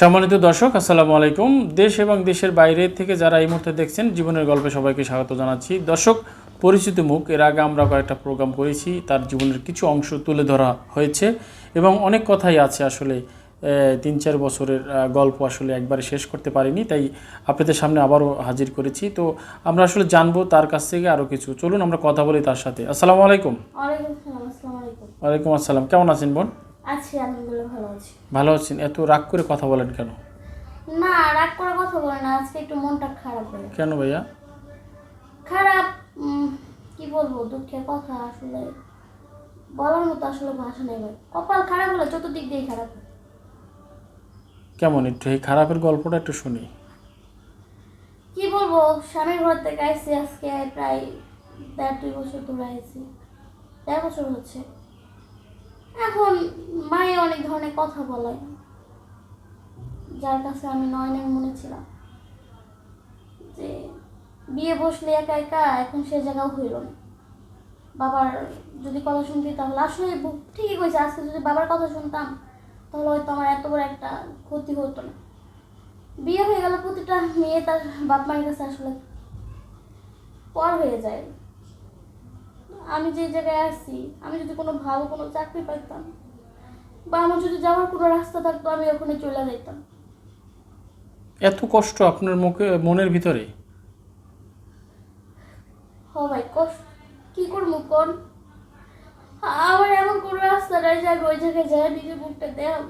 সম্মানিত দর্শক আসসালামু আলাইকুম। দেশ এবং দেশের বাইরে থেকে যারা এই মুহূর্তে দেখছেন জীবনের গল্পে সবাইকে স্বাগত জানাচ্ছি। দর্শক পরিচিত মুখ এর আগে আমরা কয়েকটা প্রোগ্রাম করেছি তার জীবনের কিছু অংশ তুলে ধরা হয়েছে এবং অনেক কথাই আছে আসলে তিন চার বছরের গল্প আসলে একবারে শেষ করতে পারিনি তাই আপনাদের সামনে আবারও হাজির করেছি। তো আমরা আসলে জানব তার কাছ থেকে আরও কিছু। চলুন আমরা কথা বলি তার সাথে। আসসালামু আলাইকুম। ওয়ালাইকুম আসসালামু আলাইকুম। ওয়ালাইকুম আসসালাম। কেমন আছেন বোন? আছি আলহামদুলিল্লাহ ভালো আছি। ভালো আছেন? এত রাগ করে কথা বলেন কেন? না রাগ করে কথা বলেন না আজকে একটু মনটা খারাপ হলো। কেন ভাইয়া? খারাপ কি বলব দুঃখের কথা আসলে। বলার মতো আসলে ভাষা নেই ভাই। কপাল খারাপ হলে চতুর্দিক দিয়ে খারাপ কেমন একটু এই খারাপের গল্পটা একটু শুনি। কি বলব স্বামীর ঘর থেকে আইসি আজকে প্রায় দেড় দুই বছর ধরে আইসি। দেড় বছর হচ্ছে। এখন মায়ে অনেক ধরনের কথা বলে। যার কাছে আমি নয়নের মনে ছিলাম। যে বিয়ে বসলে একা একা এখন সে জায়গাও হইল না। বাবার যদি কথা শুনতি তাহলে আসলে ঠিকই কইছে, আজকে যদি বাবার কথা শুনতাম তাহলে হয়তো আমার এত বড় একটা ক্ষতি হতো না। বিয়ে হয়ে গেলে প্রতিটা মেয়ে তার বাপ মায়ের কাছে আসলে পর হয়ে যায়। আমি যে জায়গায় আসছি আমি যদি কোনো ভালো কোনো চাকরি পাইতাম বা আমার যদি যাওয়ার কোনো রাস্তা থাকতো আমি ওখানে চলে যেতাম এত কষ্ট আপনার মুখে মনের ভিতরে? হ ভাই কষ্ট। কি করব কোন? আমার এমন কোনো রাস্তা নাই যে আমি ওই জায়গায় যাই নিজের মুখটা দেখাব।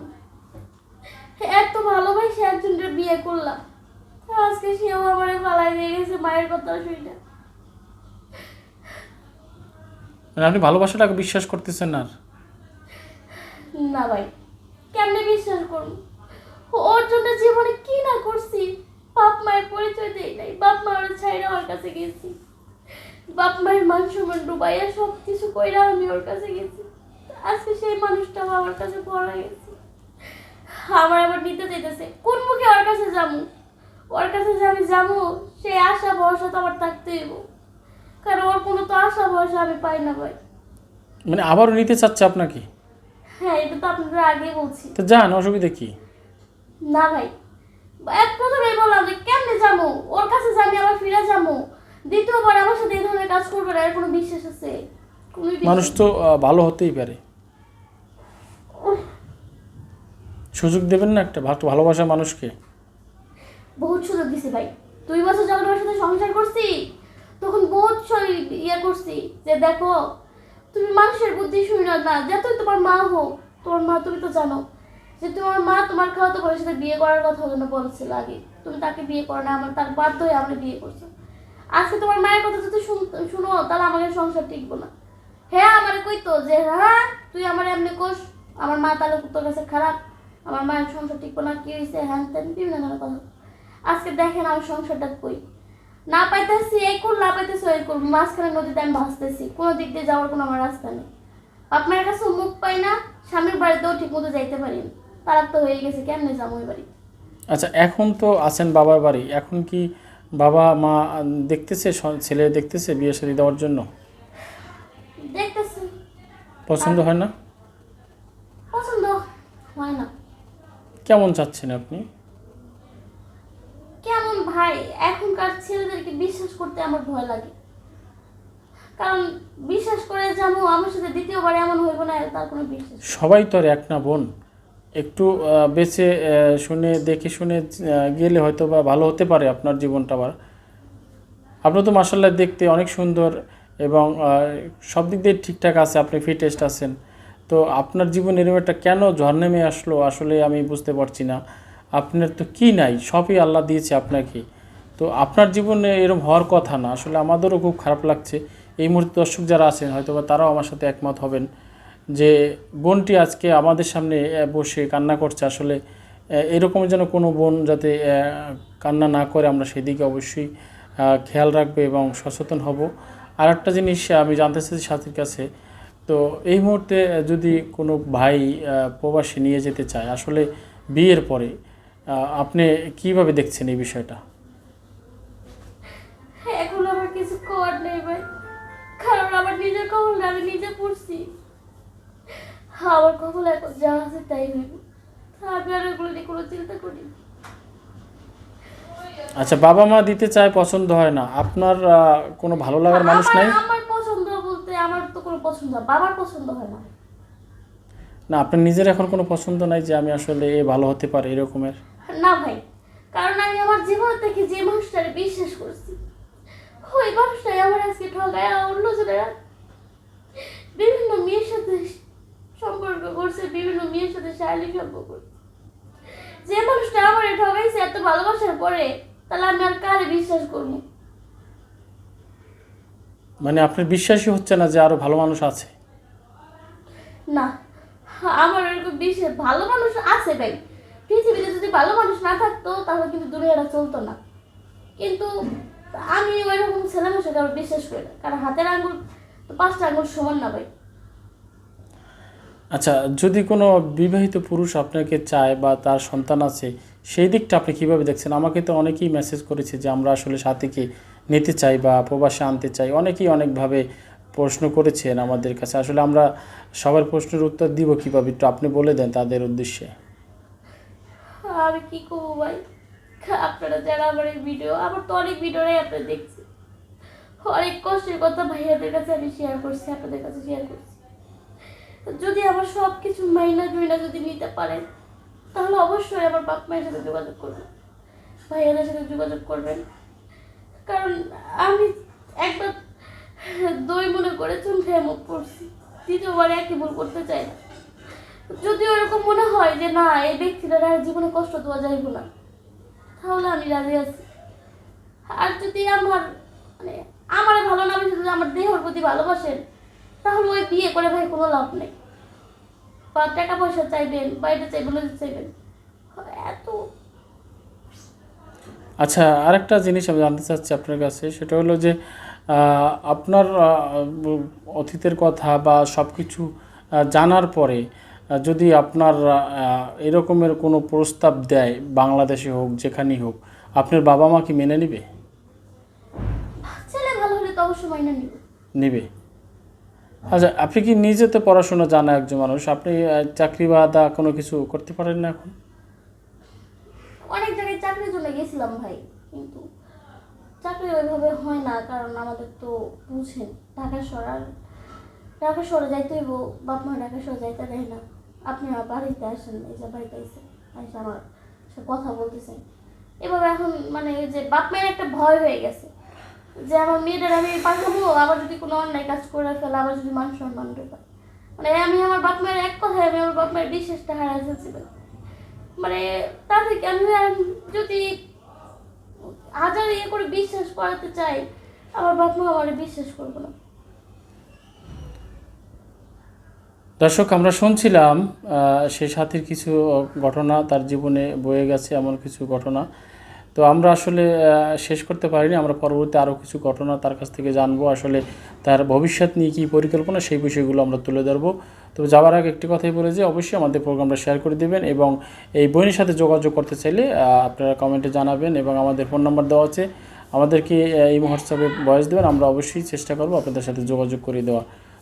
এত ভালোবাসে একজনের বিয়ে করলাম। আজকে সেও আমার পালাই দিয়ে গেছে মায়ের কথা শুনে মানে আপনি ভালোবাসাটাকে বিশ্বাস করতেছেন আর? না ভাই, কেমনে বিশ্বাস করব? ওর জন্য জীবনে কি না করছি? বাপ মায়ের পরিচয় দেই নাই, বাপ মায়ের ছাইরা ওর কাছে গেছি। বাপ মায়ের মান সম্মান ডুবাইয়া সব কিছু কইরা আমি ওর কাছে গেছি। আজকে সেই মানুষটা আমার কাছে পড়া গেছে। আমার আবার নিতে যেতেছে কোন মুখে ওর কাছে যাব? ওর কাছে যে আমি যাব সেই আশা ভরসা তো আমার থাকতেই হইব। কারণ ওর কোনো তো আশা ভরসা আমি পাই না ভাই। মানে আবারও নিতে চাচ্ছে আপনাকে? হ্যাঁ এটা তো আপনাদের আগে বলছি। তো যান অসুবিধা কি? না ভাই এক প্রথমেই বললাম যে কেমনে যাব ওর কাছে যাবি আবার ফিরে যাব দ্বিতীয়বার আমার সাথে এই ধরনের কাজ করবে না এর কোনো বিশ্বাস আছে? কোনো বিশ্বাস- মানুষ তো আহ, ভালো হতেই পারে। সুযোগ দেবেন না একটা ভালো ভালোবাসা মানুষকে? বহুত সুযোগ দিছি ভাই। দুই বছর যখন ওর সাথে সংসার করছি তখন বহুত শরীর ইয়ে করছি, যে দেখো, তুমি মানুষের বুদ্ধি শুনো না না যতই তোমার মা হোক তোমার মা তুমি তো জানো, যে তোমার মা তোমার খাওয়াতে বোনের সাথে বিয়ে করার কথা জন্য বলছিল আগে, তুমি তাকে বিয়ে করো না, আমার তার বাধ্য হয়ে আমরা বিয়ে করছ। আজকে তোমার মায়ের কথা যদি শুন- তাহলে আমাদের সংসার টিকবো না। হ্যাঁ আমার কইতো যে হ্যাঁ তুই আমার এমনি কোষ আমার মা তাহলে তোর কাছে খারাপ, আমার মায়ের সংসার টিকবো না, কি হয়েছে হ্যান ত্যান বিভিন্ন ধরনের কথা। আজকে দেখেন আমার সংসারটা কই। না পাইতেছি এই কোন না পাইতেছি ওই কোন মাঝখানে নদীতে আমি ভাসতেছি। কোনো দিক দিয়ে যাওয়ার কোনো আমার রাস্তা নেই। আপনার কাছে মুখ পাই না স্বামীর বাড়িতেও ঠিক মতো যাইতে পারি তারা তো হয়ে গেছে কেমনে যাব ওই বাড়ি আচ্ছা এখন তো আছেন বাবার বাড়ি। এখন কি বাবা মা দেখতেছে ছেলে দেখতেছে বিয়ে শাদী দেওয়ার জন্য? দেখতেছি। পছন্দ হয় না? পছন্দ হয় না। কেমন চাচ্ছেন আপনি? ভাই এখনকার ছেলেদেরকে বিশ্বাস করতে আমার ভয় লাগে। কারণ বিশ্বাস করে যাব, আমার সাথে দ্বিতীয়বার এমন হইব না, তার কোনো বিশ্বাস সবাই তো আর এক না বোন। একটু বেছে শুনে, দেখে শুনে গেলে হয়তো বা ভালো হতে পারে আপনার জীবনটা আবার। আপনি তো মার্শাল্লাহ দেখতে অনেক সুন্দর এবং সব দিক দিয়ে ঠিকঠাক আছে, আপনি ফিটেস্ট আছেন। তো আপনার জীবন এরকম একটা কেন ঝড় নেমে আসলো? আসলে আমি বুঝতে পারছি না। আপনার তো কি নাই? সবই আল্লাহ দিয়েছে আপনাকে। তো আপনার জীবনে এরকম হওয়ার কথা না। আসলে আমাদেরও খুব খারাপ লাগছে। এই মুহূর্তে দর্শক যারা আছেন হয়তো বা তারাও আমার সাথে একমত হবেন যে, বোনটি আজকে আমাদের সামনে বসে কান্না করছে। আসলে এরকম যেন কোনো বোন যাতে কান্না না করে, আমরা সেদিকে অবশ্যই খেয়াল রাখব এবং সচেতন হব। আর একটা জিনিস আমি জানতে চাইছি সাথীর কাছে। তো এই মুহূর্তে যদি কোনো ভাই প্রবাসী নিয়ে যেতে চায়, আসলে বিয়ের পরে আপনি কীভাবে দেখছেন এই বিষয়টা? এখন আমার কিছু করার নেই ভাই। কারণ আমার নিজের কবল আমি নিজে পড়ছি। আমার কবল এখন যা আছে তাই হইব আমি আর ওগুলো নিয়ে কোনো চিন্তা করি আচ্ছা বাবা মা দিতে চায় পছন্দ হয় না। আপনার কোনো ভালো লাগার মানুষ নাই? আমার পছন্দ বলতে আমার তো কোনো পছন্দ হয়, বাবার পছন্দ হয় না। না আপনার নিজের এখন কোনো পছন্দ নাই যে আমি আসলে এ ভালো হতে পারে এরকমের? না ভাই কারণ আমি আমার জীবন থেকে যে মানুষটারে বিশ্বাস করছি ওই মানুষটাই আমার আজকে ঠগায় অন্য জনেরা বিভিন্ন মেয়ের সাথে সম্পর্ক করছে বিভিন্ন মেয়ের সাথে শারীরিক সম্পর্ক যে মানুষটা আমার ঠগাইছে এত ভালোবাসার পরে তাহলে আমি আর কারে বিশ্বাস করব? মানে আপনার বিশ্বাসই হচ্ছে না যে আরও ভালো মানুষ আছে? না আমার এরকম বিশেষ ভালো মানুষ আছে ভাই পৃথিবীতে যদি ভালো মানুষ না থাকতো, তাহলে কিন্তু দুনিয়াটা চলতো না। কিন্তু আমি ওইরকম ছেলে মানুষের কারও বিশ্বাস করি না। কারণ হাতের আঙুল তো পাঁচটা আঙুল সমান না ভাই। আচ্ছা যদি কোনো বিবাহিত পুরুষ আপনাকে চায় বা তার সন্তান আছে, সেই দিকটা আপনি কীভাবে দেখছেন? আমাকে তো অনেকেই মেসেজ করেছে যে আমরা আসলে সাথীকে নিতে চাই বা প্রবাসে আনতে চাই। অনেকেই অনেকভাবে প্রশ্ন করেছেন আমাদের কাছে। আসলে আমরা সবার প্রশ্নের উত্তর দিব কীভাবে? একটু আপনি বলে দেন তাদের উদ্দেশ্যে। আমি কি করব ভাই? আপনারা যারা আমার এই ভিডিও আমার তো অনেক ভিডিওটাই আপনারা দেখছি অনেক কষ্টের কথা ভাইয়াদের কাছে আমি শেয়ার করছি, আপনাদের কাছে শেয়ার করছি। যদি আমার সব কিছু মাইনা জুইনা যদি নিতে পারেন, তাহলে অবশ্যই আমার বাপ মায়ের সাথে যোগাযোগ করবেন। ভাইয়াদের সাথে যোগাযোগ করবেন। কারণ আমি একবার দই মনে করে চুমখায় মুখ পড়ছি, দ্বিতীয়বার একই ভুল করতে চাই না। যদি ওরকম মনে হয় যে না, এই ব্যক্তিটা আর জীবনে কষ্ট দেওয়া যাইব না, তাহলে আমি রাজি আছি। আর যদি আমার মানে আমার ভালো না যদি আমার দেহর প্রতি ভালোবাসেন, তাহলে ওই বিয়ে করে ভাই কোনো লাভ নেই। বা টাকা পয়সা চাইবেন, বা এটা চাইবেন ওটা চাইবেন। এত আচ্ছা আরেকটা জিনিস আমি জানতে চাচ্ছি আপনার কাছে, সেটা হলো যে আপনার অতীতের কথা বা সব কিছু জানার পরে যদি আপনার এরকমের কোনো প্রস্তাব দেয় বাংলাদেশে হোক যেখানেই হোক আপনার বাবা মা কি মেনে নেবে? ছেলে ভালো হলে তো অবশ্যই মাইনা নিব। নেবে। আচ্ছা আপনি কি নিজে তো পড়াশোনা জানা একজন মানুষ? আপনি চাকরি বা আদা কোনো কিছু করতে পারেন না এখন? অনেক জায়গায় চাকরির জন্য গেছিলাম ভাই কিন্তু চাকরি ওইভাবে হয় না কারণ আমাদের তো বুঝেন ঢাকা আর ঢাকা শহরে যাইতে বাপ মা ঢাকা শহরে যাইতে দেয় না। আপনি আমার বাড়িতে আসেন, এই যে বাড়িতে আইসেন এসে আমার কথা বলতেছেন। এভাবে এখন মানে এই যে বাপ মায়ের একটা ভয় হয়ে গেছে। যে আমার মেয়েদের আমি পাঠাবো, আবার যদি কোনো অন্যায় কাজ করে ফেলে, আবার যদি মান সম্মান পায় মানে আমি আমার বাপ মায়ের এক কথায় আমি আমার বাপ মায়ের বিশ্বাসটা হারাই ফেলছি মানে তার থেকে আমি যদি হাজার ইয়ে করে বিশ্বাস করাতে চাই, আমার বাপ মা আমার বিশ্বাস করব না। দর্শক, আমরা শুনছিলাম সে সাথীর কিছু ঘটনা, তার জীবনে বয়ে গেছে এমন কিছু ঘটনা। তো আমরা আসলে শেষ করতে পারিনি, আমরা পরবর্তী আরও কিছু ঘটনা তার কাছ থেকে জানব। আসলে তার ভবিষ্যৎ নিয়ে কী পরিকল্পনা, সেই বিষয়গুলো আমরা তুলে ধরবো। তবে যাওয়ার আগে একটি কথাই বলে যে, অবশ্যই আমাদের প্রোগ্রামটা শেয়ার করে দেবেন এবং এই বোনের সাথে যোগাযোগ করতে চাইলে আপনারা কমেন্টে জানাবেন এবং আমাদের ফোন নাম্বার দেওয়া আছে। আমাদেরকে এই হোয়াটসঅ্যাপে ভয়েস দেবেন, আমরা অবশ্যই চেষ্টা করব আপনাদের সাথে যোগাযোগ করে দেওয়া।